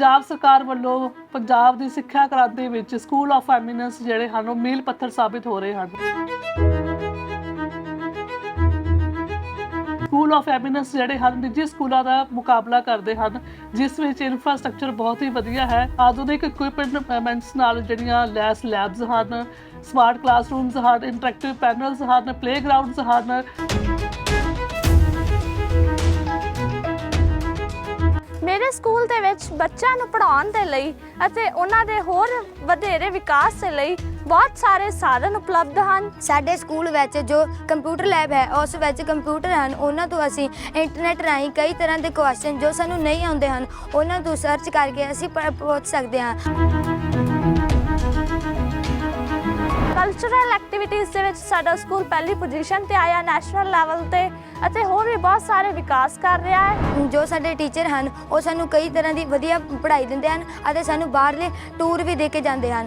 ਪੰਜਾਬ ਸਰਕਾਰ ਵੱਲੋਂ ਪੰਜਾਬ ਦੀ ਸਿੱਖਿਆ ਕ੍ਰਾਂਤੀ ਵਿੱਚ ਸਕੂਲ ਆਫ ਐਮੀਨੈਂਸ ਜਿਹੜੇ ਹਨ, ਉਹ ਮੀਲ ਪੱਥਰ ਸਾਬਿਤ ਹੋ ਰਹੇ ਹਨ। ਸਕੂਲ ਆਫ ਐਮੀਨੈਂਸ ਜਿਹੜੇ ਹਨ, ਨਿੱਜੀ ਸਕੂਲਾਂ ਦਾ ਮੁਕਾਬਲਾ ਕਰਦੇ ਹਨ, ਜਿਸ ਵਿੱਚ ਇਨਫਰਾਸਟ੍ਰਕਚਰ ਬਹੁਤ ਹੀ ਵਧੀਆ ਹੈ। ਆਧੁਨਿਕ ਇਕਵਿਪਮੈਂਟਸ ਨਾਲ ਜਿਹੜੀਆਂ ਲੈਸ ਲੈਬਸ ਹਨ ਸਮਾਰਟ ਕਲਾਸਰੂਮਸ ਹਨ ਇੰਟਰੈਕਟਿਵ ਪੈਨਲਸ ਹਨ ਪਲੇਗਰਾਉਂਡਸ ਹਨ। ਮੇਰੇ ਸਕੂਲ ਦੇ ਵਿੱਚ ਬੱਚਿਆਂ ਨੂੰ ਪੜ੍ਹਾਉਣ ਦੇ ਲਈ ਅਤੇ ਉਹਨਾਂ ਦੇ ਹੋਰ ਵਧੇਰੇ ਵਿਕਾਸ ਦੇ ਲਈ ਬਹੁਤ ਸਾਰੇ ਸਾਧਨ ਉਪਲਬਧ ਹਨ। ਸਾਡੇ ਸਕੂਲ ਵਿੱਚ ਜੋ ਕੰਪਿਊਟਰ ਲੈਬ ਹੈ, ਉਸ ਵਿੱਚ ਕੰਪਿਊਟਰ ਹਨ। ਉਹਨਾਂ ਤੋਂ ਅਸੀਂ ਇੰਟਰਨੈਟ ਰਾਹੀਂ ਕਈ ਤਰ੍ਹਾਂ ਦੇ ਕੁਐਸਚਨ ਜੋ ਸਾਨੂੰ ਨਹੀਂ ਆਉਂਦੇ ਹਨ, ਉਹਨਾਂ ਤੋਂ ਸਰਚ ਕਰਕੇ ਅਸੀਂ ਪ- ਪੁੱਛ ਸਕਦੇ ਹਾਂ। ਐਕਟੀਵਿਟੀਜ਼ ਦੇ ਵਿੱਚ ਸਾਡਾ ਸਕੂਲ ਪਹਿਲੀ ਪੋਜੀਸ਼ਨ ਤੇ ਆਇਆ ਨੈਸ਼ਨਲ ਲੈਵਲ ਤੇ ਅਤੇ ਹੋਰ ਵੀ ਬਹੁਤ ਸਾਰੇ ਵਿਕਾਸ ਕਰ ਰਿਹਾ ਹੈ। ਜੋ ਸਾਡੇ ਟੀਚਰ ਹਨ, ਉਹ ਸਾਨੂੰ ਕਈ ਤਰ੍ਹਾਂ ਦੀ ਵਧੀਆ ਪੜ੍ਹਾਈ ਦਿੰਦੇ ਹਨ ਅਤੇ ਸਾਨੂੰ ਬਾਹਰਲੇ ਟੂਰ ਵੀ ਦੇ ਕੇ ਜਾਂਦੇ ਹਨ।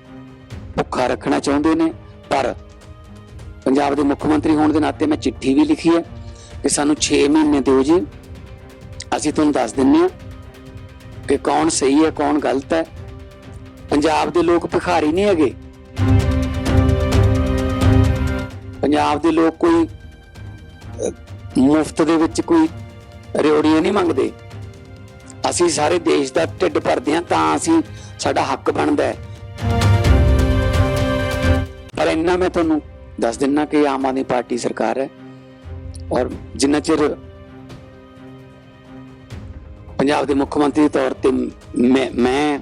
ਭੁੱਖਾ ਰੱਖਣਾ ਚਾਹੁੰਦੇ ਨੇ, ਪਰ ਪੰਜਾਬ ਦੇ ਮੁੱਖ ਮੰਤਰੀ ਹੋਣ ਦੇ ਨਾਤੇ ਮੈਂ ਚਿੱਠੀ ਵੀ ਲਿਖੀ ਹੈ ਕਿ ਸਾਨੂੰ 6 ਮਹੀਨੇ ਦਿਓ ਜੀ। ਅਸੀਂ ਤੁਹਾਨੂੰ ਦੱਸ ਦਿੰਨੇ ਆ ਕਿ ਕੌਣ ਸਹੀ ਹੈ, ਕੌਣ ਗਲਤ ਹੈ। ਪੰਜਾਬ ਦੇ ਲੋਕ ਭਿਖਾਰੀ ਨਹੀਂ ਹੈਗੇ। ਪੰਜਾਬ ਦੇ ਲੋਕ ਕੋਈ ਮੁਫਤ ਦੇ ਵਿੱਚ ਕੋਈ ਰਿਓੜੀਆਂ ਨਹੀਂ ਮੰਗਦੇ। ਅਸੀਂ ਸਾਰੇ ਦੇਸ਼ ਦਾ ਢਿੱਡ ਭਰਦੇ ਹਾਂ ਤਾਂ ਅਸੀਂ ਸਾਡਾ ਹੱਕ ਬਣਦਾ ਹੈ। ਪਰ ਇੰਨਾ ਮੈਂ ਤੁਹਾਨੂੰ ਦੱਸ ਦਿੰਨਾ ਕਿ ਆਮ ਆਦਮੀ ਪਾਰਟੀ ਸਰਕਾਰ ਹੈ ਔਰ ਜਿੰਨਾ ਚਿਰ ਪੰਜਾਬ ਦੇ ਮੁੱਖ ਮੰਤਰੀ ਦੇ ਤੌਰ ਤੇ ਮੈਂ ਮੈਂ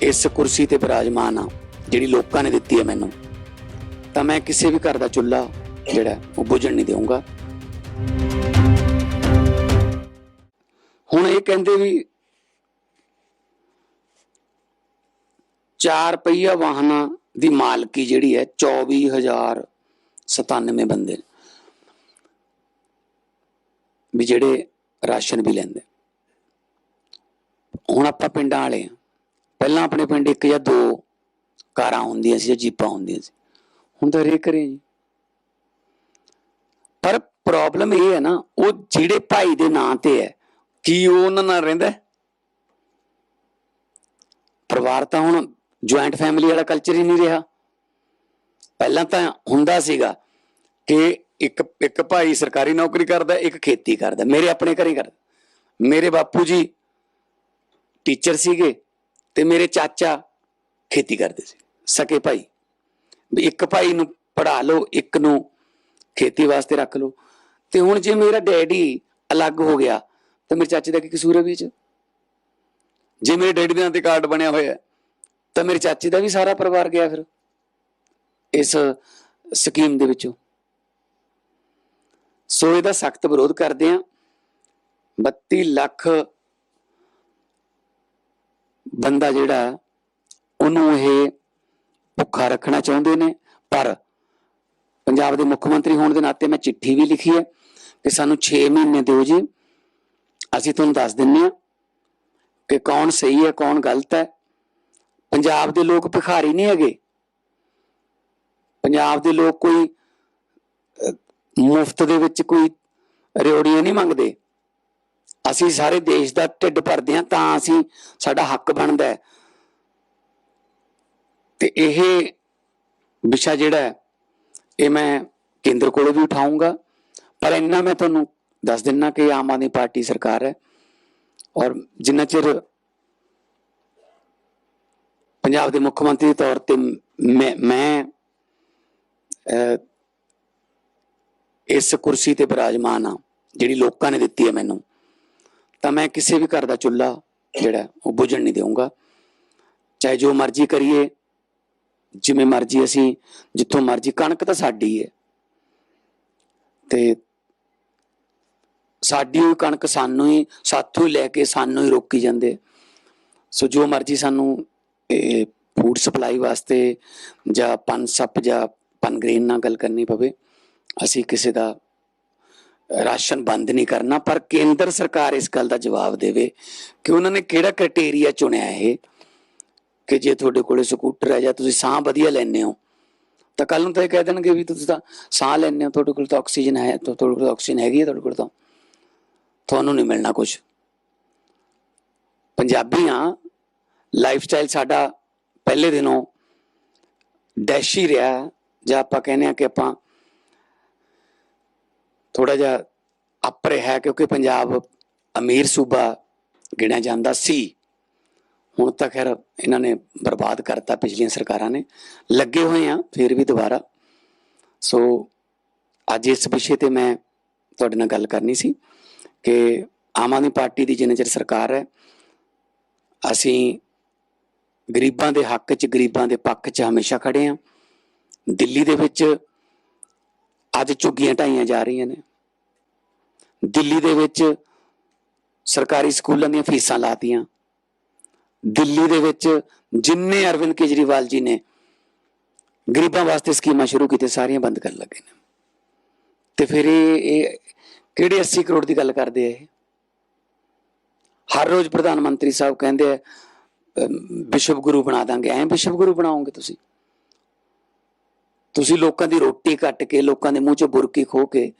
ਇਸ ਕੁਰਸੀ ਤੇ ਬਿਰਾਜਮਾਨ ਆ ਜਿਹੜੀ ਲੋਕਾਂ ਨੇ ਦਿੱਤੀ ਹੈ ਮੈਨੂੰ, ਤਾਂ ਮੈਂ ਕਿਸੇ ਵੀ ਘਰ ਦਾ ਚੁੱਲ੍ਹਾ ਜਿਹੜਾ ਉਹ ਬੁਝਣ ਨਹੀਂ ਦੇਵਾਂਗਾ ਹੁਣ ਇਹ ਕਹਿੰਦੇ ਵੀ ਚਾਰ ਪਹੀਆ ਵਾਹਨਾਂ ਦੀ ਮਾਲਕੀ ਜਿਹੜੀ ਹੈ 24097 ਬੰਦੇ ਵੀ ਜਿਹੜੇ ਰਾਸ਼ਨ ਵੀ ਲੈਂਦੇ। ਹੁਣ ਆਪਾਂ ਪਿੰਡਾਂ ਵਾਲੇ ਆ ਪਹਿਲਾਂ ਆਪਣੇ ਪਿੰਡ ਇੱਕ ਜਾਂ ਦੋ ਕਾਰਾਂ ਹੁੰਦੀਆਂ ਸੀ ਜਾਂ ਜੀਪਾਂ ਹੁੰਦੀਆਂ ਸੀ। ਹੁਣ ਤਾਂ ਰੇ ਕਰੇ ਜੀ। ਪਰ ਪ੍ਰੋਬਲਮ ਇਹ ਹੈ ਨਾ, ਉਹ ਜਿਹੜੇ ਭਾਈ ਦੇ ਨਾਂ ਤੇ ਹੈ, ਕੀ ਉਹ ਉਹਨਾਂ ਨਾਲ ਰਹਿੰਦਾ ਪਰਿਵਾਰ ਤਾਂ ਹੁਣ ਜੁਆਇੰਟ ਫੈਮਿਲੀ ਵਾਲਾ ਕਲਚਰ ਹੀ ਨਹੀਂ ਰਿਹਾ। ਪਹਿਲਾਂ ਤਾਂ ਹੁੰਦਾ ਸੀਗਾ ਕਿ ਇੱਕ ਇੱਕ ਭਾਈ ਸਰਕਾਰੀ ਨੌਕਰੀ ਕਰਦਾ ਇੱਕ ਖੇਤੀ ਕਰਦਾ। ਮੇਰੇ ਆਪਣੇ ਘਰੇ ਕਰਦਾ। ਮੇਰੇ ਬਾਪੂ ਜੀ ਟੀਚਰ ਸੀਗੇ ਤੇ ਮੇਰੇ ਚਾਚਾ ਖੇਤੀ ਕਰਦੇ ਸੀ। ਸਕੇ ਭਾਈ। ਵੀ ਇੱਕ ਭਾਈ ਨੂੰ ਪੜਾ ਲਓ ਇੱਕ ਨੂੰ ਖੇਤੀ ਵਾਸਤੇ ਰੱਖ ਲਓ। ਤੇ ਹੁਣ ਜੇ ਮੇਰਾ ਡੈਡੀ ਅਲੱਗ ਹੋ ਗਿਆ ਤਾਂ ਮੇਰੇ ਚਾਚੇ ਦਾ ਕੀ ਕਸੂਰ ਹੈ ਵਿੱਚ? ਜੇ ਮੇਰੇ ਡੈਡੀ ਦੇ ਨਾਂ ਤੇ ਕਾਰਡ ਬਣਿਆ ਹੋਇਆ ਹੈ, ਤਾਂ ਮੇਰੇ ਚਾਚੇ ਦਾ ਵੀ ਸਾਰਾ ਪਰਿਵਾਰ ਗਿਆ ਫਿਰ, ਇਸ ਸਕੀਮ ਦੇ ਵਿੱਚੋਂ। ਸੋ ਇਹਦਾ ਸਖਤ ਵਿਰੋਧ ਕਰਦੇ ਆ 32 ਲੱਖ ਬੰਦਾ ਜਿਹੜਾ ਉਹਨੂੰ ਇਹ ਭੁੱਖਾ ਰੱਖਣਾ ਚਾਹੁੰਦੇ ਨੇ। ਪਰ ਪੰਜਾਬ ਦੇ ਮੁੱਖ ਮੰਤਰੀ ਹੋਣ ਦੇ ਨਾਤੇ ਮੈਂ ਚਿੱਠੀ ਵੀ ਲਿਖੀ ਹੈ ਕਿ ਸਾਨੂੰ 6 ਮਹੀਨੇ ਦਿਓ ਜੀ। ਅਸੀਂ ਤੁਹਾਨੂੰ ਦੱਸ ਦਿੰਨੇ ਆ ਕਿ ਕੌਣ ਸਹੀ ਹੈ, ਕੌਣ ਗਲਤ ਹੈ। ਪੰਜਾਬ ਦੇ ਲੋਕ ਭਿਖਾਰੀ ਨਹੀਂ ਹੈਗੇ। ਪੰਜਾਬ ਦੇ ਲੋਕ ਕੋਈ ਮੁਫਤ ਦੇ ਵਿੱਚ ਕੋਈ ਰਿਓੜੀਆਂ ਨਹੀਂ ਮੰਗਦੇ। ਅਸੀਂ ਸਾਰੇ ਦੇਸ਼ ਦਾ ਢਿੱਡ ਭਰਦੇ ਹਾਂ ਤਾਂ ਅਸੀਂ ਸਾਡਾ ਹੱਕ ਬਣਦਾ ਤੇ ਇਹ ਵਿਸ਼ਾ ਜਿਹੜਾ ਇਹ ਮੈਂ ਕੇਂਦਰ ਕੋਲੋਂ ਵੀ ਉਠਾਉਂਗਾ ਪਰ ਇੰਨਾ ਮੈਂ ਤੁਹਾਨੂੰ ਦੱਸ ਦਿੰਨਾ ਕਿ ਆਮ ਆਦਮੀ ਪਾਰਟੀ ਸਰਕਾਰ ਹੈ। ਔਰ ਜਿੰਨਾ ਚਿਰ ਪੰਜਾਬ ਦੇ ਮੁੱਖ ਮੰਤਰੀ ਦੇ ਤੌਰ ਤੇ ਮੈਂ ਮੈਂ ਇਸ ਕੁਰਸੀ ਤੇ ਬਿਰਾਜਮਾਨ ਆ ਜਿਹੜੀ ਲੋਕਾਂ ਨੇ ਦਿੱਤੀ ਹੈ ਮੈਨੂੰ। ਤਾਂ ਮੈਂ ਕਿਸੇ ਵੀ ਘਰ ਦਾ ਚੁੱਲ੍ਹਾ ਜਿਹੜਾ, ਉਹ ਬੁਝਣ ਨਹੀਂ ਦੇਵਾਂਗਾ ਚਾਹੇ ਜੋ ਮਰਜ਼ੀ ਕਰੀਏ, ਜਿਵੇਂ ਮਰਜ਼ੀ ਅਸੀਂ, ਜਿੱਥੋਂ ਮਰਜ਼ੀ, ਕਣਕ ਤਾਂ ਸਾਡੀ ਹੈ। ਤੇ ਸਾਡੀ ਉਹ ਕਣਕ ਸਾਨੂੰ ਹੀ, ਸਾਥੋਂ ਹੀ ਲੈ ਕੇ ਸਾਨੂੰ ਹੀ ਰੋਕੀ ਜਾਂਦੇ। ਸੋ ਜੋ ਮਰਜ਼ੀ ਸਾਨੂੰ ਇਹ ਫੂਡ ਸਪਲਾਈ ਵਾਸਤੇ ਜਾਂ ਪਨ ਸੱਪ ਜਾਂ ਪਨ ਗ੍ਰੇਨ ਨਾਲ ਗੱਲ ਕਰਨੀ ਪਵੇ, ਅਸੀਂ ਕਿਸੇ ਦਾ ਰਾਸ਼ਨ ਬੰਦ ਨਹੀਂ ਕਰਨਾ, ਪਰ ਕੇਂਦਰ ਸਰਕਾਰ ਇਸ ਗੱਲ ਦਾ ਜਵਾਬ ਦੇਵੇ ਕਿ ਉਹਨਾਂ ਨੇ ਕਿਹੜਾ ਕ੍ਰਾਈਟੇਰੀਆ ਚੁਣਿਆ ਇਹ ਕਿ ਜੇ ਤੁਹਾਡੇ ਕੋਲੇ ਸਕੂਟਰ ਹੈ ਜਾਂ ਤੁਸੀਂ ਸਾਹ ਵਧੀਆ ਲੈਂਦੇ ਹੋ, ਤਾਂ ਕੱਲ ਨੂੰ ਤਾਂ ਇਹ ਕਹਿ ਦੇਣਗੇ ਵੀ ਤੁਸੀਂ ਤਾਂ ਸਾਹ ਲੈਂਦੇ ਹੋ, ਤੁਹਾਡੇ ਕੋਲ ਤਾਂ ਆਕਸੀਜਨ ਹੈ ਤਾਂ ਤੁਹਾਡੇ ਕੋਲ ਆਕਸੀਜਨ ਹੈਗੀ ਹੈ ਤੁਹਾਡੇ ਕੋਲ ਤਾਂ। ਤੁਹਾਨੂੰ ਨਹੀਂ ਮਿਲਣਾ ਕੁਝ ਪੰਜਾਬੀਆਂ ਲਾਈਫ ਸਟਾਈਲ ਸਾਡਾ ਪਹਿਲੇ ਦਿਨੋਂ ਡੈਸ਼ੀ ਰਿਹਾ ਜਾਂ ਆਪਾਂ ਕਹਿੰਦੇ ਆ ਕਿ ਆਪਾਂ ਥੋੜਾ ਜਿਹਾ ਅੱਪਰ ਹੈ ਕਿਉਂਕਿ ਪੰਜਾਬ ਅਮੀਰ ਸੂਬਾ ਗਿਣਿਆ ਜਾਂਦਾ ਸੀ। ਹੁਣ ਤਾਂ ਖੈਰ ਇਹਨਾਂ ਨੇ ਬਰਬਾਦ ਕਰਤਾ ਪਿਛਲੀਆਂ ਸਰਕਾਰਾਂ ਨੇ। ਲੱਗੇ ਹੋਏ ਆ ਫਿਰ ਵੀ ਦੁਬਾਰਾ। ਸੋ ਅੱਜ ਇਸ ਵਿਸ਼ੇ ਤੇ ਮੈਂ ਤੁਹਾਡੇ ਨਾਲ ਗੱਲ ਕਰਨੀ ਸੀ ਕਿ ਆਮ ਆਦਮੀ ਪਾਰਟੀ ਦੀ ਜਿੰਨੇ ਚਿਰ ਸਰਕਾਰ ਹੈ, ਅਸੀਂ ਗਰੀਬਾਂ ਦੇ ਹੱਕ 'ਚ, ਗਰੀਬਾਂ ਦੇ ਪੱਖ 'ਚ ਹਮੇਸ਼ਾ ਖੜੇ ਆ। ਦਿੱਲੀ ਦੇ ਵਿੱਚ ਅੱਜ ਝੁੱਗੀਆਂ ਢਾਈਆਂ ਜਾ ਰਹੀਆਂ ਨੇ। ਦਿੱਲੀ ਦੇ ਵਿੱਚ ਸਰਕਾਰੀ ਸਕੂਲਾਂ ਦੀਆਂ ਫੀਸਾਂ ਲਾਤੀਆਂ। ਦਿੱਲੀ ਦੇ ਵਿੱਚ ਜਿੰਨੇ ਅਰਵਿੰਦ ਕੇਜਰੀਵਾਲ ਜੀ ਨੇ, ਗਰੀਬਾਂ ਵਾਸਤੇ ਸਕੀਮਾਂ ਸ਼ੁਰੂ ਕੀਤੀਆਂ, ਸਾਰੀਆਂ ਬੰਦ ਕਰਨ ਲੱਗੇ ਨੇ। ਤੇ ਫਿਰ ਇਹ ਇਹ ਕਿਹੜੇ 80 ਕਰੋੜ ਦੀ ਗੱਲ ਕਰਦੇ ਆ ਇਹ? ਹਰ ਰੋਜ਼ ਪ੍ਰਧਾਨ ਮੰਤਰੀ ਸਾਹਿਬ ਕਹਿੰਦੇ ਆ ਵਿਸ਼ਵ ਗੁਰੂ ਬਣਾ ਦਾਂਗੇ। ਐਂ ਵਿਸ਼ਵ ਗੁਰੂ ਬਣਾਓਗੇ ਤੁਸੀਂ? ਤੁਸੀਂ ਲੋਕਾਂ ਦੀ ਰੋਟੀ ਕੱਟ ਕੇ, ਲੋਕਾਂ ਦੇ ਮੂੰਹ ਚ ਬੁਰਕੀ ਖੋ ਕੇ